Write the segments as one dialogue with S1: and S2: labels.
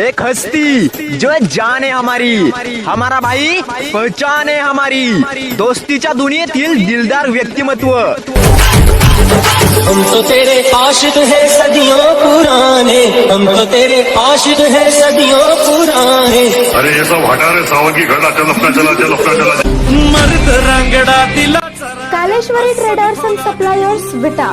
S1: एक हस्ती जो जान है हमारी। हमारा भाई पहचान है हमारी। दोस्तीच्या दुनियेतील दिलदार व्यक्तिमत्व।
S2: हम तो तेरे आशिक हैं सदियों पुराने। हम तो तेरे आशिक हैं सदियों पुराने।
S3: अरे ये सब हटा रहे सावन की घड़ा चल अपना चला चल अपना चला।
S2: मर्द रंगड़ा दिला
S4: Kaleshwari traders and suppliers Vita.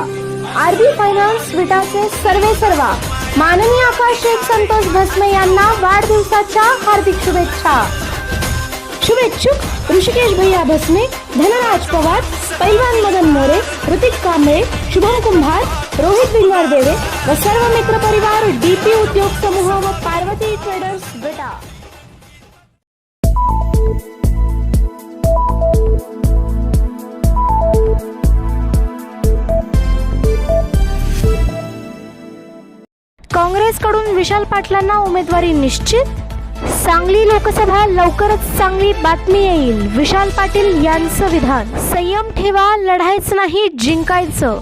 S4: RB finance विटाचे सर्वे सर्वा माननीय आकाश शेख संतोष भस्मे यांना वाढदिवसाच्या हार्दिक शुभेच्छा. शुभेच्छुक ऋषिकेश भैया भस्मे धनराज पवार पैलवान मदन मोरे ऋतिक कांबळे शुभम कुंभार रोहित भिंगार देवे व सर्व मित्र परिवार डीपी उद्योग समूह व पार्वती ट्रेडर्स विटा काँग्रेसकडून विशाल पाटलांना उमेदवारी निश्चित? सांगली लोकसभा लवकरच चांगली बातमी येईल. विशाल पाटील यांचं विधान. संयम ठेवा लढायचं नाही जिंकायचं.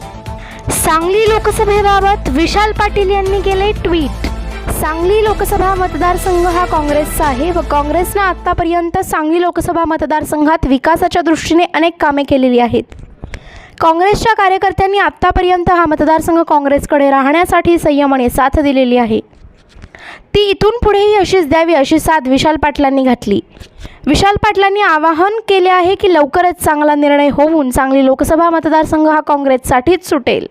S4: सांगली लोकसभेबाबत विशाल पाटील यांनी केले ट्विट. सांगली लोकसभा मतदारसंघ हा काँग्रेसचा आहे व काँग्रेसनं आतापर्यंत सांगली लोकसभा मतदारसंघात विकासाच्या दृष्टीने अनेक कामे केलेली आहेत. काँग्रेसच्या कार्यकर्त्यांनी आत्तापर्यंत हा मतदारसंघ काँग्रेसकडे राहण्यासाठी संयमाने साथ दिलेली आहे. ती इथून पुढेही अशीच द्यावी अशी साथ विशाल पाटलांनी घातली. विशाल पाटलांनी आवाहन केले आहे की लवकरच चांगला निर्णय होऊन सांगली लोकसभा मतदारसंघ हा काँग्रेससाठीच सुटेल.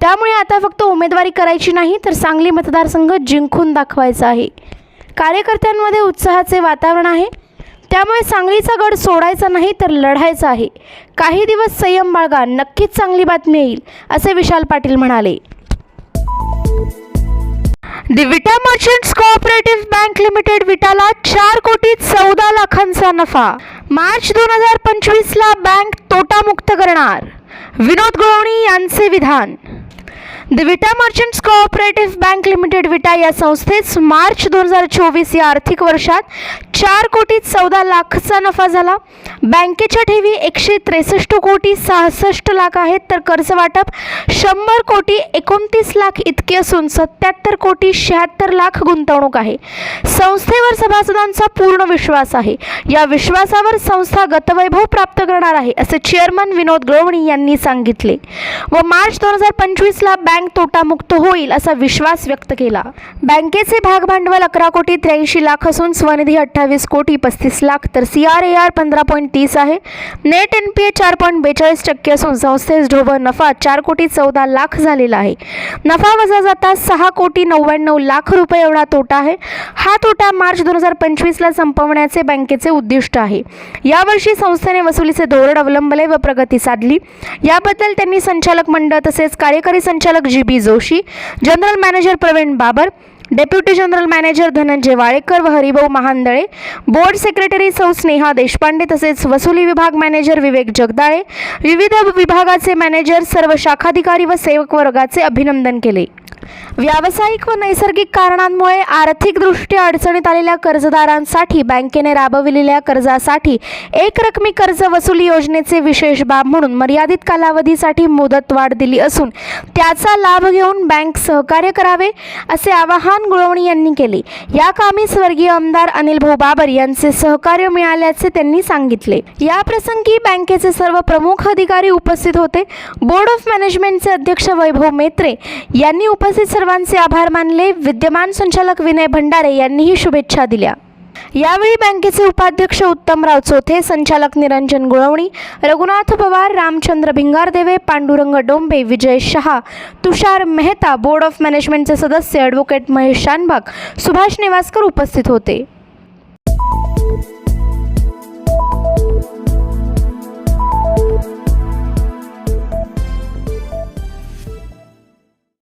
S4: त्यामुळे आता फक्त उमेदवारी करायची नाही तर सांगली मतदारसंघ जिंकून दाखवायचा आहे. कार्यकर्त्यांमध्ये उत्साहाचे वातावरण आहे. त्यामुळे सांगलीचा गड सोडायचा नाही तर लढायचा आहे. काही दिवस संयम बाळगा नक्कीच चांगली बातमी येईल असे विशाल पाटील म्हणाले. The Vita merchants cooperative bank limited विटाला चार कोटी चौदा लाखांचा नफा. मार्च दोन हजार पंचवीसला बँक तोटामुक्त करणार. विनोद गुळवणी यांचे विधान. The Vita merchants cooperative bank limited Vita या संस्थेस मार्च दोन हजार चोवीस या आर्थिक वर्षात चार कोटी चौदा लाखचा नफा झाला. बँकेच्या ठेवी एकशे त्रेसष्ट कोटी सहासष्ट लाख आहेत तर कर्ज वाटप शंभर कोटी एकोणतीस लाख इतके असून सत्याहत्तर कोटी शहात्तर लाख गुंतवणूक आहे. संस्थेवर सभासदांचा पूर्ण विश्वास आहे. या विश्वासावर संस्था गतवैभव प्राप्त करणार आहे असे चेअरमन विनोद गवळणी यांनी सांगितले. व मार्च दोन हजार पंचवीसला बँक तोटामुक्त होईल असा विश्वास व्यक्त केला. बँकेचे भागभांडवल अकरा कोटी त्र्याऐंशी लाख असून स्वनिधी अठ्ठावीस कोटी पस्तीस लाख तर सी आर ए आर पंधरा पॉईंट तीस आहे. नेट एन पी ए चार पॉईंट बेचाळीस टक्के असून संस्थेस ढोबळ नफा चार कोटी चौदा लाख झालेला आहे. नफा वजा जाता सहा कोटी नव्याण्णव लाख रुपये एवढा तोटा आहे. हा तोटा मार्च दोन हजार पंचवीसला संपवण्याचे बँकेचे उद्दिष्ट आहे. यावर्षी संस्थेने वसुलीचे धोरण अवलंबले व प्रगती साधली. याबद्दल त्यांनी संचालक मंडळ तसेच कार्यकारी संचालक G B Joshi general manager Pravin Babar deputy general manager Dhananjay Walekar व हरिभाऊ महांदळे बोर्ड सेक्रेटरी सौ स्नेहा देशपांडे तसेच वसुली विभाग मॅनेजर विवेक जगदाळे विविध विभागाचे मॅनेजर सर्व शाखाधिकारी व सेवक वर्गाचे अभिनंदन केले. व्यावसायिक व नैसर्गिक कारणांमुळे आर्थिकदृष्ट्या अडचणीत आलेल्या कर्जदारांसाठी बँकेने राबविलेल्या कर्जासाठी एकरकमी कर्ज वसुली योजनेचे विशेष बाब म्हणून मर्यादित कालावधीसाठी मुदतवाढ दिली असून त्याचा लाभ घेऊन बँक सहकार्य करावे असे आवाहन गुळवणी यांनी केले. या कामी स्वर्गीय आमदार अनिल भाऊ बाबर यांचे सहकार्य मिळाल्याचे त्यांनी सांगितले. या प्रसंगी बँकेचे सर्व प्रमुख अधिकारी उपस्थित होते. बोर्ड ऑफ मॅनेजमेंटचे अध्यक्ष वैभव मेत्रे यांनी उपस्थित उपस्थित सर्वांचे आभार मानले. विद्यमान संचालक विनय भंडारे यांनीही शुभेच्छा दिल्या. यावेळी बँकेचे उपाध्यक्ष उत्तमराव चोथे संचालक निरंजन गुळवणी रघुनाथ पवार रामचंद्र भिंगारदेवे पांडुरंग डोंबे विजय शहा तुषार मेहता बोर्ड ऑफ मॅनेजमेंटचे सदस्य ॲडव्होकेट महेश शानबाग सुभाष नेवासकर उपस्थित होते.